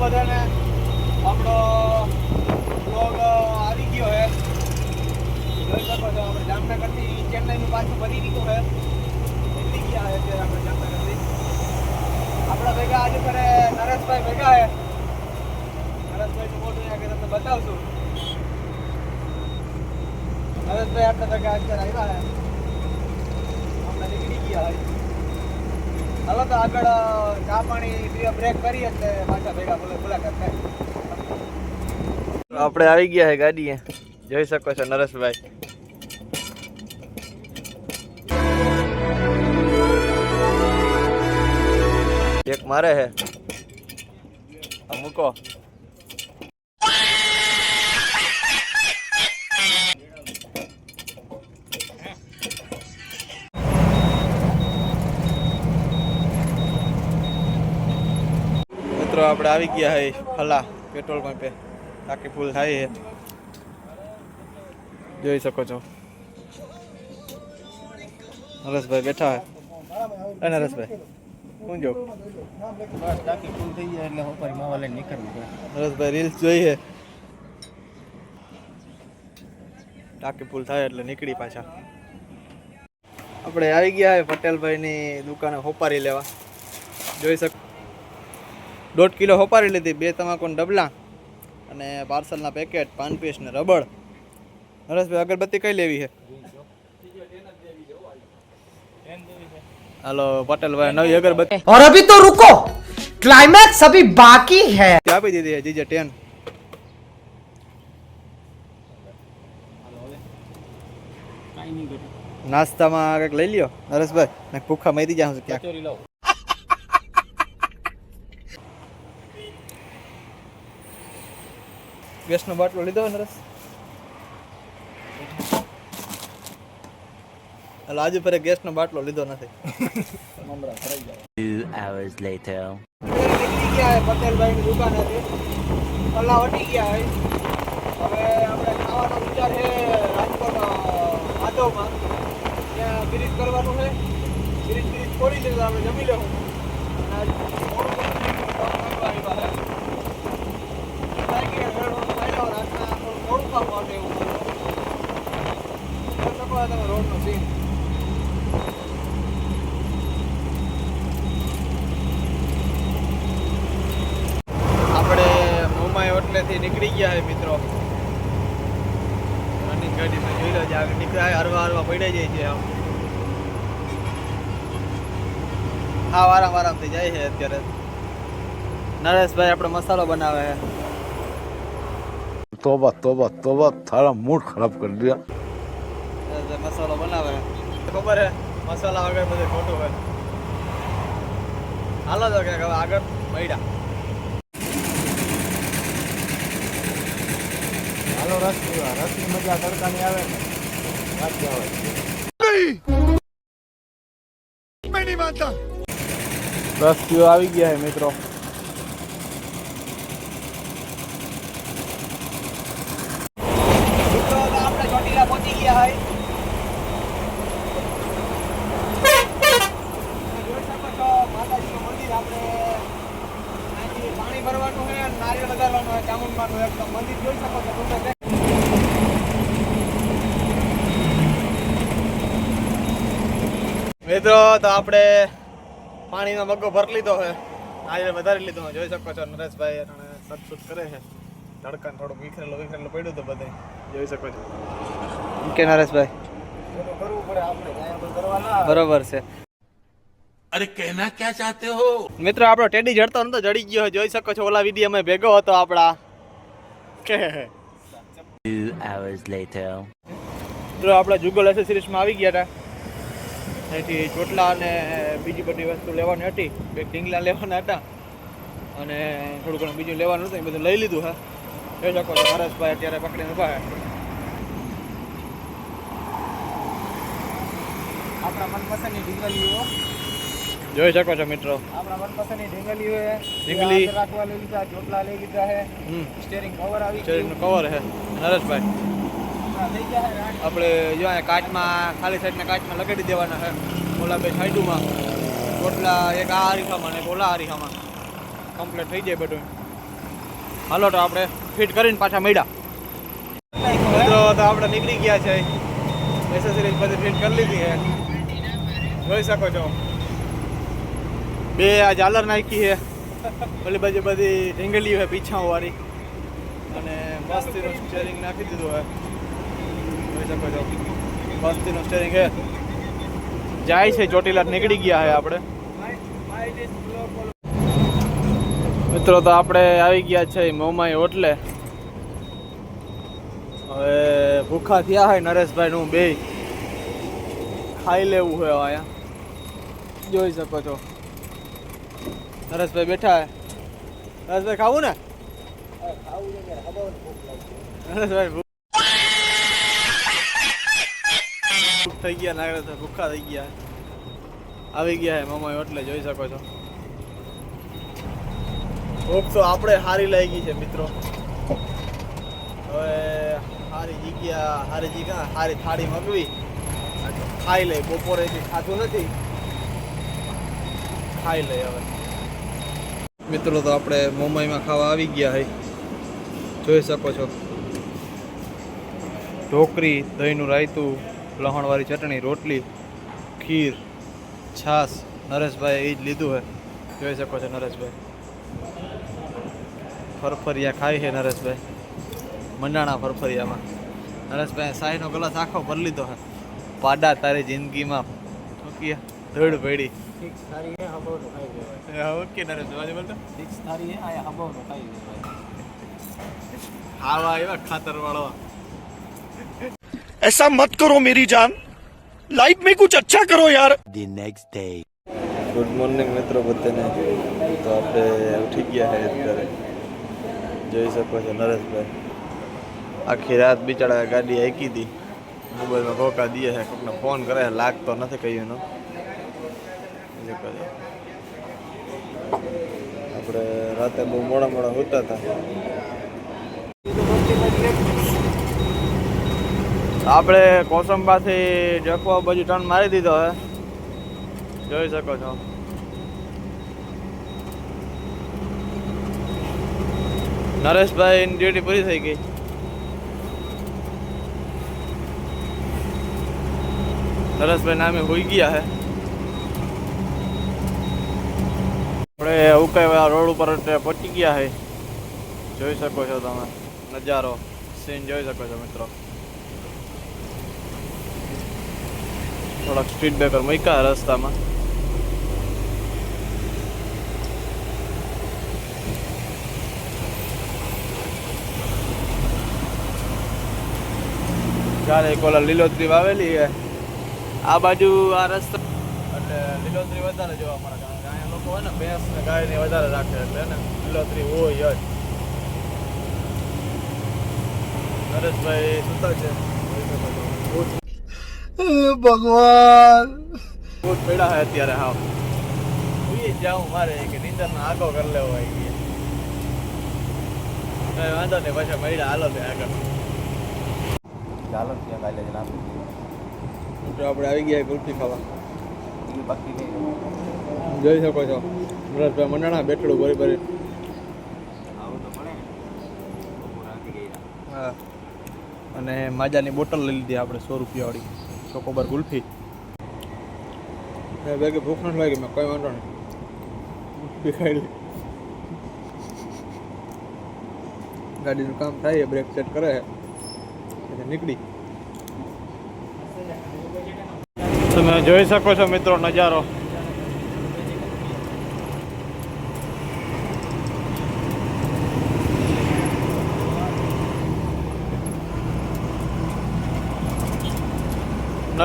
બધાને આપણો બ્લોગ આવી ગયો છે જોઈ શકો છો, આપણે જામનગરથી ચેન્નઈનું પાછું ફરી દીધું છે નીકળી ગયા છે અત્યારે આપણે જામનગરથી. આપણા ભેગા આજે ફરે નરેશભાઈ ભેગા છે નરેશભાઈનું મોટું કે તમને બતાવશું. નરેશભાઈ આપણે ભેગા અત્યારે આવ્યા છે આપણે નીકળી ગયા હોય હાલો તો આગળ ચા પાણી બ્રેક કરીએ એટલે પાછા ભેગા મુલાકાત થાય. આપણે આવી ગયા છે ગાડીએ. જોઈ શકો છો નરેશભાઈ. એક મારે આ મૂકો. મિત્રો આપણે આવી ગયા હે ફલા પેટ્રોલ પંપે. ટાંકી ફૂલ થાય છે જોઈ શકો છો. નરેશભાઈ બેઠા હે. એ નરેશભાઈ શું જો ટાંકી ફૂલ થઈ જાય એટલે હોપારી માવા લઈને નીકળવું પડે નરેશભાઈ રીલ્સ જોઈએ ટાંકી ફૂલ થાય એટલે નીકળી પાછા. આપણે આવી ગયા હે પટેલભાઈની દુકાને હોપારી લેવા. જોઈ શક દોઢ કિલો હોપારી લીધી બે તમાકુના ડબલા અને પાર્સલના પેકેટ પાન પીસ ને રબડ નરેશભાઈ અગરબત્તી કઈ લેવી છે હાલો પટેલભાઈ નવી અગરબત્તી और अभी तो रुको क्लाइमैक्स अभी बाकी है આપી દીધી છે જીજે ટેન કાંઈ નહીં ઘટે નાસ્તામાં કંઈક લઈ લ્યો નરેશભાઈ ને ભૂખા મરી જાઉં છું ક્યાંક ગેસનો બાટલો લીધો હોય નરેશ એટલે આજે ફરે ગેસનો બાટલો લીધો નથી. મમરા ભરાઈ જાય Two hours later. નીકળી ગયા હે પટેલભાઈની દુકાનેથી કલા વટી ગયા હવે આપણે ખાવાનો વિચાર છે રાજકોટ માધવમાં ત્યાં બ્રિજ કરવાનું છે. બ્રિજ બ્રિજ ખોલી છે આપણે જમી લેવું. અને આજ મોડું આવ્યા છે. લાગી ગયા રેડવાનું આવ્યા રાતના કામ માટે એવું શકો આપણે નીકળી ગયા છે મિત્રો. રનિંગ ગાડીમાં જોઈ લો છે આગળ હરવા હરવા પડી જાય છે આમ. હા આરામ આરામથી જાય છે અત્યારે. નરેશભાઈ આપણે મસાલો બનાવે છે. તોબા તોબા તોબા તારા મૂડ ખરાબ કરી દે મસાલો બનાવે. ખબર હે? મસાલા આગળ બધું ખોટો હોય. હાલો તો ક્યાંક હવે આગળ મળ્યા. હાલો રસ રસની મજા તડકાની આવે ને વાત આવે રસ આવી ગયા હે મિત્રો. નારિયેળ ચામુંડમાનું એકદમ મંદિર જોઈ શકો છો તમે મિત્રો તો આપણે પાણીનો મગ્ગો ભરી લીધો છે. આજે વધારે લીધો. જોઈ શકો છો નરેશભાઈ અને સતસુત કરે છે. ધડકન થોડુંક વિખરેલું વિખરેલું પડ્યું હતું બધે જોઈ શકો છો. કે નરેશભાઈ. બરોબર છે. અરે કહેના ક્યાં ચાહતે હો? મિત્રો આપણો ટેડી જડતો નતો જડી ગયો જોઈ શકો છો ઓલા વિધિ અમે ભેગો હતો આપડા કે hours later. મિત્રો આપણા જુગલ એસેસરીઝમાં આવી ગયા હતા તેથી ચોટલા અને બીજી બધી વસ્તુ લેવાની હતી. બે ઢીંગલા લેવાના હતા. અને થોડું ઘણું બીજું લેવાનું હતું એ બધું લઈ લીધું હા. જોઈ લોકો છો હરેશભાઈ અત્યારે પકડીને ઊભા આપણા મનપસંદની ઢીંગલીઓ. જોઈ શકો છો મિત્રો. આપણા મનપસંદની ઢીંગલી હોય ઢીંગલી. રાખવા લઈ લીધા ચોટલા લઈ લીધા છે. સ્ટેરિંગ કવર આવી સ્ટેરિંગ કવર છે. નરેશભાઈ આપણે જો અહીંયા કાચમાં ખાલી સાઈડના કાચમાં લગાડી દેવાના છે. ઓલા બે સાઈડોમાં. ચોટલા એક આ હરીફામાં ને ઓલા હરીફામાં. કમ્પ્લીટ થઈ જાય બધું. હાલો તો આપણે ફિટ કરીને પાછા મળ્યા. મિત્રો તો આપણે નીકળી ગયા છે. એસેસરીઝ બધી ફિટ કરી લીધી છે. જોઈ શકો છો. બે આ ઝાલર નાખી છે. ઓલી બાજુ બધી ઢીંગલીઓ છે, પીછાઓ વાળી. અને મસ્તીનું સ્ટેરિંગ નાખી દીધું હોય જોઈ શકો છો. મસ્તીનું સ્ટેરિંગ છે. જાય છે, ચોટીલા નીકળી ગયા છે આપણે. મિત્રો, તો આપણે આવી ગયા છે મોમાઈ હોટલે. હવે ભૂખા થયા હોય નરેશભાઈ નું બે ખાઈ લેવું હોય અહીંયા. જોઈ શકો છો. નરેશભાઈ બેઠા નરેશભાઈ ખાવું ને? નરેશભાઈ ભૂખ થઈ ગયા નરેશભાઈ ભૂખા થઈ ગયા. આવી ગયા હે એટલે હોટલે જોઈ શકો છો. ભૂખ તો આપણે સારી લાગી છે, મિત્રો. હવે હારી જગ્યા હારી જગ્યા સારી થાળી મગવી. ખાઈ લઈ, બપોરેથી ખાધું નથી. ખાઈ લઈ હવે. મિત્રો, તો આપણે મુંબઈમાં ખાવા આવી ગયા હઈ જોઈ શકો છો. ઢોકરી દહીંનું રાયતું, લહણવાળી ચટણી, રોટલી, ખીર, છાશ. નરેશભાઈ એ જ લીધું હે. જોઈ શકો છો નરેશભાઈ. ફરફરિયા ખાય છે નરેશભાઈ. મંડાણા ફરફરિયામાં. નરેશભાઈ સાહીનો ગ્લાસ આખો ભરી લીધો હે. પાડા તારી જિંદગીમાં. ધડ પડી સિક્સ થાળી હે હબાવનું ખાઈ લેવાય ઓકે નરેશભાઈ બોલતો સિક્સ થાળી હે આયા હબાવનું ખાઈ લેવાય આવા એવા ખાતર વાળો ऐसा मत करो मेरी जान लाइफ में कुछ अच्छा करो यार The next day. Good morning મિત્રો બધાને તો આપણે ઉઠી ગયા છે અત્યારે જોઈ શકો છો નરેશભાઈ આખી રાત બિચારા ગાડી હાકી હતી મોબાઈલમાં ધોકા દે છે કોકને ફોન કરે છે લાગતો નથી કઈ એનો બીજું કરે આપણે રાતે બહુ મોડા મોડા હોતા હતા. આપણે કોસંબાથી જકવા બાજુ ટર્ન મારી દીધો હે. જોઈ શકો છો. નરેશભાઈ ડ્યુટી પૂરી થઈ ગઈ. નરેશભાઈ નામે હોઈ ગયા હે. આપણે ઉકાઈવાળા રોડ ઉપર અત્યારે પહોંચી ગયા છે જોઈ શકો છો તમે, નજારો. સીન જોઈ શકો છો મિત્રો. થોડાક સ્ટ્રીટ બ્રેકર મૂક્યા રસ્તામાં. ચાલે એક ઓલા લીલોતરી વાવેલી છે આ બાજુ આ રસ્તા એટલે લીલોતરી વધારે જોવા મળે. લોકો હોય ને ભેંસ ને ગાયને વધારે રાખે એટલે એને લીલોતરી હોય જ. નરેશભાઈ સુતા છે. ભગવાન. ભૂત પડ્યા હોય અત્યારે હા એ જાઉં મારે કે નીંદર ને આગો કરી લેવો આવી ગયા કઈ વાંધો નહીં પછી મળ્યા. હાલો તે આગળ. ચાલો ત્યાં કાલે જ આપણે આવી ગયા ગુલ્ફી ખાવા. બાકી નહીં. જોઈ શકો છો. નરેશભાઈ મંડાણા બેઠડું ભરી ભરી. હા. અને માજાની બોટલ લઈ લીધી આપણે સો રૂપિયાવાળી. ચોકોબર ગુલ્ફી. મેં બેગે ભૂખ નથી લાગી મેં કોઈ વાંધો નહીં. ખાઈ ગાડીનું કામ થાય બ્રેક સેટ કરે. એટલે નીકળી. તમે જોઈ શકો છો મિત્રો નજારો.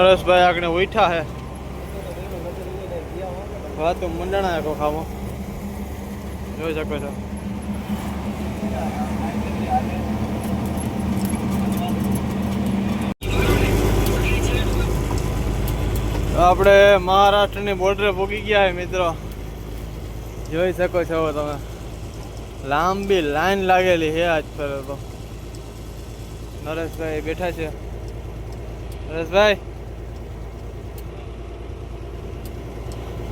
નરેશભાઈ આગળ ઉઠા હે. હા, તો મંડાણા આખો ખાવો જોઈ શકો છો. આપણે મહારાષ્ટ્રની બોર્ડરે પહોંચી ગયા છે મિત્રો. જોઈ શકો છો તમે. લાંબી લાઈન લાગેલી છે આજ ફરે તો નરેશભાઈ બેઠા છે. નરેશભાઈ?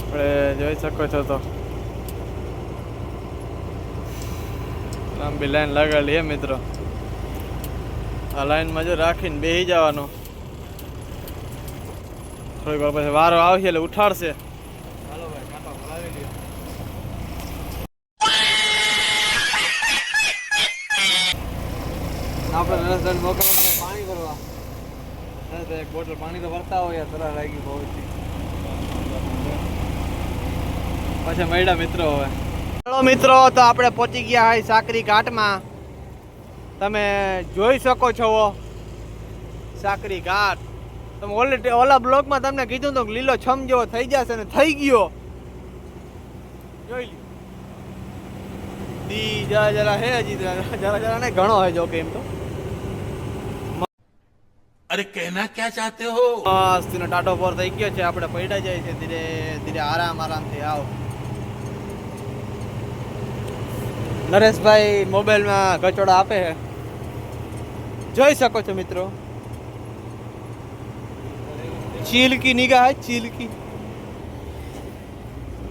આપણે જોઈ શકો છો તો લાંબી લાઈન લગાડેલી હે મિત્રો આ લાઈનમાં જો રાખીને બેસી જવાનું થોડીક વાર પછી વારો આવશે એટલે ઉઠાડશે આપણે નરેશભાઈ મોકલવાના પાણી ભરવા એક બોટલ પાણી તો ભરતા હોય તરા લાગી બહુ પછી મળ્યા મિત્રો હવે. ચલો મિત્રો તો આપણે પહોંચી ગયા હોય સાકરી ઘાટમાં. તમે જોઈ શકો છો સાકરી ઘાટ. તમે ઓલરેડી ઓલા બ્લોકમાં તમને કીધું તો લીલો છમ જેવો થઈ જશે ને થઈ ગયો. જોઈ લ્યો. દી જરા જરા હે હજી જરા જરા ને ઘણો હે જો કે તો. અરે કહેના ક્યાં ચાહતે હો? બસ મસ્ત ટાટો પર થઈ ગયો છે આપણે પડ્યા જાય છે ધીરે ધીરે આરામ આરામથી આવો. નરેશભાઈ મોબાઈલમાં ગચોડા આપે છે. જોઈ શકો છો મિત્રો. ચીલકી નિગાહ હે ચીલ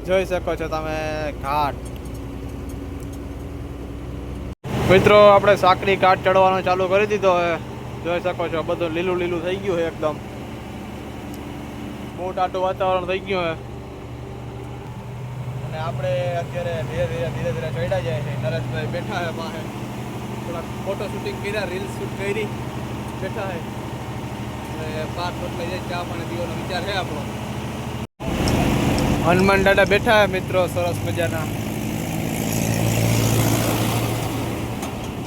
જોઈ શકો છો તમે ઘાટ. મિત્રો, આપણે સાકરી ઘાટ ચડવાનો ચાલુ કરી દીધો હે જોઈ શકો છો, બધું લીલું લીલું થઈ ગયું છે એકદમ. બહુ વાતાવરણ થઈ ગયું છે. અને આપણે અત્યારે ધીરે ધીરે ધીરે ધીરે ચડ્યા જાય છે. નરેશભાઈ બેઠા છે પાસે. થોડાક ફોટો શૂટિંગ કર્યા રીલ શૂટ કરી. બેઠા છે. એટલે પાર લઈ જાય ચા પાણી પીવાનો વિચાર છે આપણો. હનુમાન દાદા બેઠા છે મિત્રો, સરસ મજાના.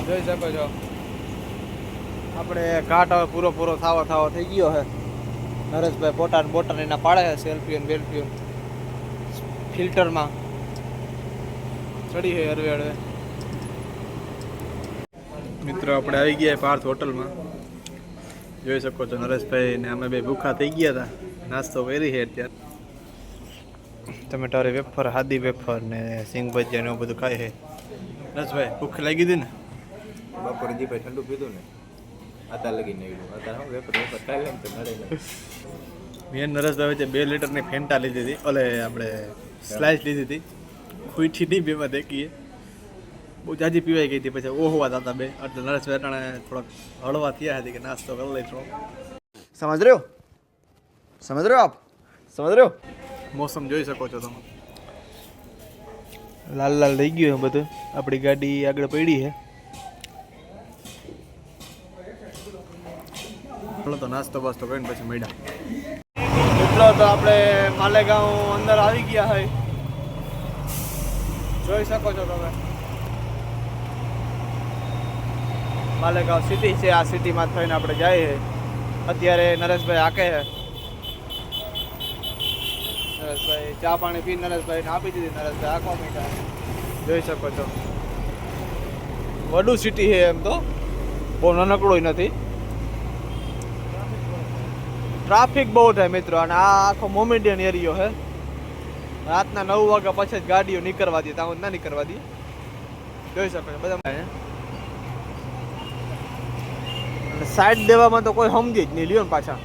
જોઈ શકો છો. આપણે ઘાટ હવે પૂરો પૂરો થાવો થાવો થઈ ગયો છે. નરેશભાઈ પોટા ને બોટા એના પાડે છે સેલ્ફી અને બેલ્ફી ફિલ્ટરમાં ચડી હે હરવે હળવે મિત્રો આપણે આવી ગયા પાર્થ હોટલમાં. જોઈ શકો છો નરેશભાઈ ને અમે બે ભૂખા થઈ ગયા હતા. નાસ્તો કરી છે અત્યારે. ટમેટારી વેફર હાદી વેફર ને સિંગ ભજીયા ને એવું બધું ખાય છે. નરેશભાઈ ભૂખ લાગી હતી ને? બપોરે જી ભાઈ ઠંડુ પીધું ને. અત્યારે લગી નહીં અત્યારે હું વેપર વેપર ખાઈ લઈને તો નડે મેં નરેશભાઈ વચ્ચે બે લીટરની ફેન્ટા લીધી હતી. ઓલે આપણે સ્લાઇસ લીધી હતી. ખૂટી નહીં બેમાં દેખીએ. બહુ જાજી પીવાઈ ગઈ હતી પછી ઓહવા હતા બે. એટલે નરેશ વેરાણા થોડાક હળવા થયા હતી કે નાસ્તો કરી લઈ થોડો સમજ રહ્યો? સમજ રહ્યો આપ? સમજ રહ્યો? મોસમ જોઈ શકો છો તમે. લાલ લાલ થઈ ગયું બધું. આપણી ગાડી આગળ પડી છે. તો નાસ્તો બાસ્તો કરીને પછી મળ્યા. મિત્રો તો આપણે માલેગાંવ અંદર આવી ગયા હોય. જોઈ શકો છો તમે. માલેગાંવ સિટી છે, આ સિટીમાં થઈને આપણે જઈએ. અત્યારે નરેશભાઈ આકે છે. નરેશભાઈ ચા પાણી પી નરેશભાઈને આપી દીધી. નરેશભાઈ આખો મીઠા જોઈ શકો છો. વડું સિટી છે એમ તો. બહુ નાનકડું નથી. ટ્રાફિક બહુ થાય મિત્રો, અને આ આખો મોમેડિયન એરિયો છે. રાતના નવ વાગ્યા પછી ગાડીઓ નીકળવા દે. ત્યાં ના નીકળવા દે. જોઈ શકો બધા. સાઈડ દેવામાં તો કોઈ સમજે જ નહીં. લ્યો ને પાછા.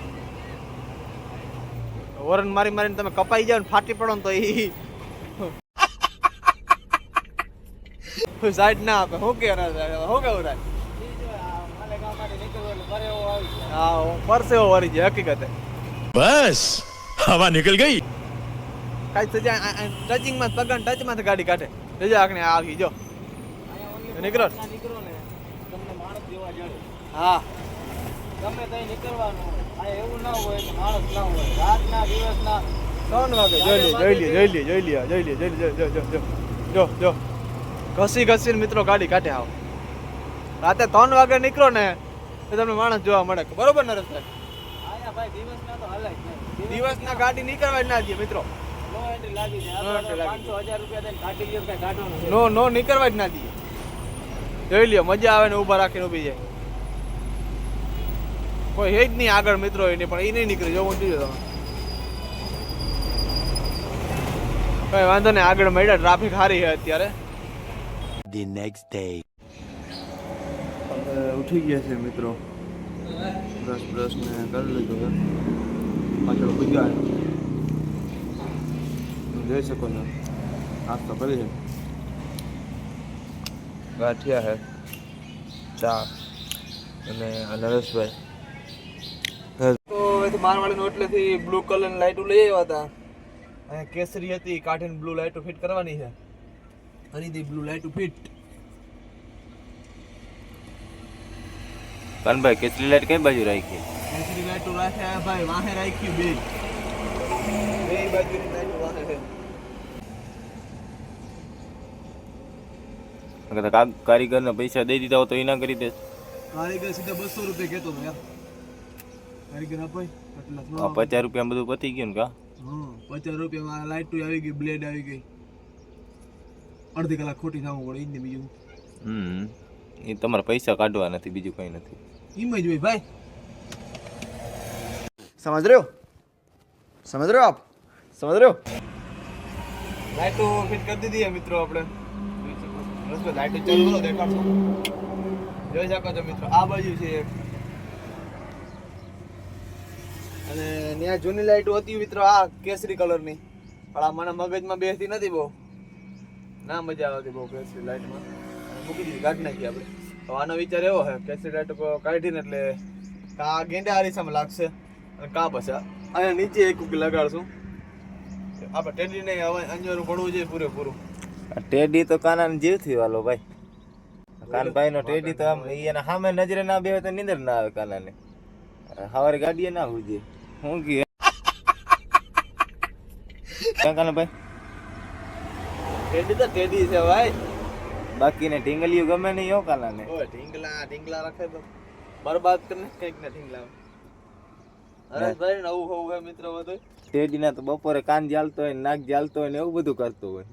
વરણ મારી મારીને તમે કપાઈ જાવ ને ફાટી પડો ને તો એ સાઈડ ના આપે. શું કે શું કેવું થાય? હા પરસેવો વરી જાય હકીકતે. બસ. હવા નીકળી ગઈ. કાંઈ સજા ટચિંગમાં પગન ટચમાં ગાડી કાઢે. જજો આખને આવી જો. નીકળો. હા. તમે ત્યાં નીકળવાનું આ એવું ના હોય કે માણસ ના હોય. રાતના દિવસના. ત્રણ વાગે જોઈ લે જોઈ લે જોઈ લે જોઈ લે જોઈ લે જોઈ લે જો જો જો જો જો ઘસી ઘસીને મિત્રો ગાડી કાઢે આવો. રાતે ત્રણ વાગે નીકળો ને તો તમને માણસ જોવા મળે. બરોબર ને આયા ભાઈ દિવસના ગાડી નીકળવા જ ના દે મિત્રો. નો જાય નો નો નીકળવા જ ના દઈએ. જોઈ લ્યો મજા આવે ને ઊભા રાખીને ઊભી જાય. કોઈ હે જ નહીં આગળ મિત્રો એની પણ એ નહીં નીકળે. જોવું જોઈએ તમે. કઈ વાંધો નહીં આગળ મળ્યા ટ્રાફિક સારી છે અત્યારે. ધી નેક્સ્ટ ડે ઉઠી ગયા છે મિત્રો. બ્રશ બ્રશ ને કરી લીધું છે. પાછળ પૂજા જોઈ શકો છો. નાસ્તો કરી છે. ગાંઠિયા હે ચા અને આ નરેશભાઈ. તો મારવાડીનો એટલેથી બ્લુ કલરની લાઈટો લઈ આવ્યા હતા. અને કેસરી હતી કાઢીને બ્લુ લાઈટો ફિટ કરવાની છે. હરીદી બ્લુ લાઈટો ફિટ કાનભાઈ કેસરી લાઈટ કઈ બાજુ રાખી? કેસરી લાઈટો રાખ્યા ભાઈ વાહે રાખી બે. બે બાજુની લાઈટો વાહે છે અગર કા કારીગરને પૈસા દઈ દીધા હોય તો એના કરી દે. કારીગર સીધા બસો રૂપિયા કહેતો હતો યાર. કારીગર અપાય. પચાસ રૂપિયા બધું પતી ગયું ને કા? પચાસ રૂપિયામાં લાઇટ આવી ગઈ બ્લેડ આવી ગઈ. અડધી કલાક ખોટી થવું પડે ને બીજું. હમ એ તમારે પૈસા કાઢવા નથી બીજું કઈ નથી. એમ જ હોય ભાઈ. સમજ રહ્યો? સમજ રહ્યો આપ? સમજ રહ્યો? લાઇટો ફિટ કરી દીધી મિત્રો આપણે. લાઈટો ચાલુ કરો જોઈ શકો છો મિત્રો, આ બાજુ છે અને ત્યાં જૂની લાઈટ હતી મિત્રો, આ કેસરી કલરની. પણ આ મને મગજમાં બેસતી નથી બહુ. ના મજા આવતી બહુ કેસરી લાઈટમાં. મૂકી દીધી, કાઢી નાખી આપણે. તો આનો વિચાર એવો છે, કેસરી લાઈટ કાઢીને એટલે કા ગેંડા અરીસામાં લાગશે અને કા પછી અહીંયા નીચે એક લગાડશું. આપણે ટેડી નહીં હવે અંજવારું ભણવું જોઈએ પૂરેપૂરું. ટેડી તો કાનાને જીવથી વાલો ભાઈ. કાનભાઈ નો ટેડી તો આમ એના સામે નજરે ના બેહે તો નીંદર ના આવે કાનાને. સવારે ગાડીએ ના હુજે હું કે કાનાભાઈ ટેડી તો ટેડી છે ભાઈ. બાકી ને ઢીંગલીયું ગમે નહીં હો કાનાને. ઓય ઢીંગલા ઢીંગલા રાખે તો બરબાદ કરીને કંઈક ને ઢીંગલા. અરે ભાઈ નવું હોવું હે મિત્રો બધું ટેડીના તો બપોરે કાન જાલતો હોય નાક જાલતો હોય ને એવું બધું કરતો હોય.